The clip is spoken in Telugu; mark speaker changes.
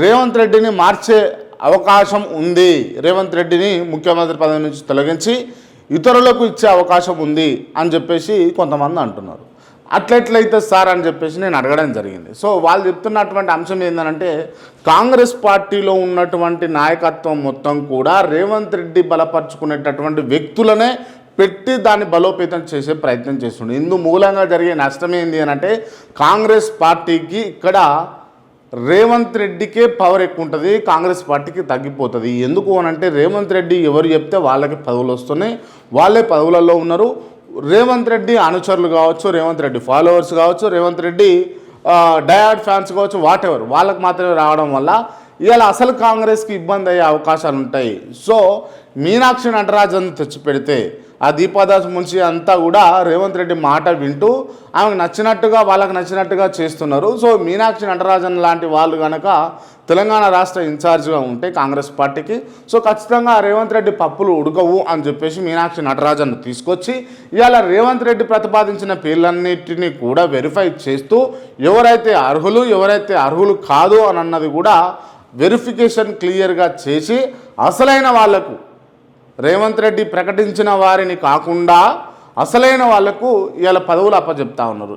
Speaker 1: రేవంత్ రెడ్డిని మార్చే అవకాశం ఉంది. రేవంత్ రెడ్డిని ముఖ్యమంత్రి పదవి నుంచి తొలగించి ఇతరులకు ఇచ్చే అవకాశం ఉంది అని చెప్పేసి కొంతమంది అంటున్నారు. అట్లెట్లయితే సార్ అని చెప్పేసి నేను అడగడం జరిగింది. సో వాళ్ళు చెప్తున్నటువంటి అంశం ఏంటంటే కాంగ్రెస్ పార్టీలో ఉన్నటువంటి నాయకత్వం మొత్తం కూడా రేవంత్ రెడ్డి బలపరుచుకునేటటువంటి వ్యక్తులనే పెట్టి దాన్ని బలోపేతం చేసే ప్రయత్నం చేస్తుండే. ఇందు మూలంగా జరిగే నష్టం ఏంది అని అంటే కాంగ్రెస్ పార్టీకి ఇక్కడ రేవంత్ రెడ్డికే పవర్ ఎక్కువ ఉంటుంది కాంగ్రెస్ పార్టీకి తగ్గిపోతుంది. ఎందుకు అని అంటే రేవంత్ రెడ్డి ఎవరు చెప్తే వాళ్ళకి పదవులు వస్తున్నాయి వాళ్ళే పదవులలో ఉన్నారు. రేవంత్ రెడ్డి అనుచరులు కావచ్చు రేవంత్ రెడ్డి ఫాలోవర్స్ కావచ్చు రేవంత్ రెడ్డి డయాడ్ ఫ్యాన్స్ కావచ్చు వాట్ ఎవర్ వాళ్ళకి మాత్రమే రావడం వల్ల ఇవాళ అసలు కాంగ్రెస్కి ఇబ్బంది అయ్యే అవకాశాలు ఉంటాయి సో మీనాక్షి నటరాజన్ తెచ్చిపెడితే ఆ దీపాదాస్ మున్షి అంతా కూడా రేవంత్ రెడ్డి మాట వింటూ ఆమెకు నచ్చినట్టుగా వాళ్ళకి నచ్చినట్టుగా చేస్తున్నారు. సో మీనాక్షి నటరాజన్ లాంటి వాళ్ళు కనుక తెలంగాణ రాష్ట్ర ఇన్ఛార్జ్గా ఉంటే కాంగ్రెస్ పార్టీకి సో ఖచ్చితంగా రేవంత్ రెడ్డి పప్పులు ఉడకవు అని చెప్పేసి మీనాక్షి నటరాజన్ను తీసుకొచ్చి ఇవాళ రేవంత్ రెడ్డి ప్రతిపాదించిన పేర్లన్నిటినీ కూడా వెరిఫై చేస్తూ ఎవరైతే అర్హులు ఎవరైతే అర్హులు కాదు అని అన్నది కూడా వెరిఫికేషన్ క్లియర్గా చేసి అసలైన వాళ్ళకు రేవంత్ రెడ్డి ప్రకటించిన వారిని కాకుండా అసలైన వాళ్ళకు ఇవాళ పదవులు అప్పచెప్తా ఉన్నారు.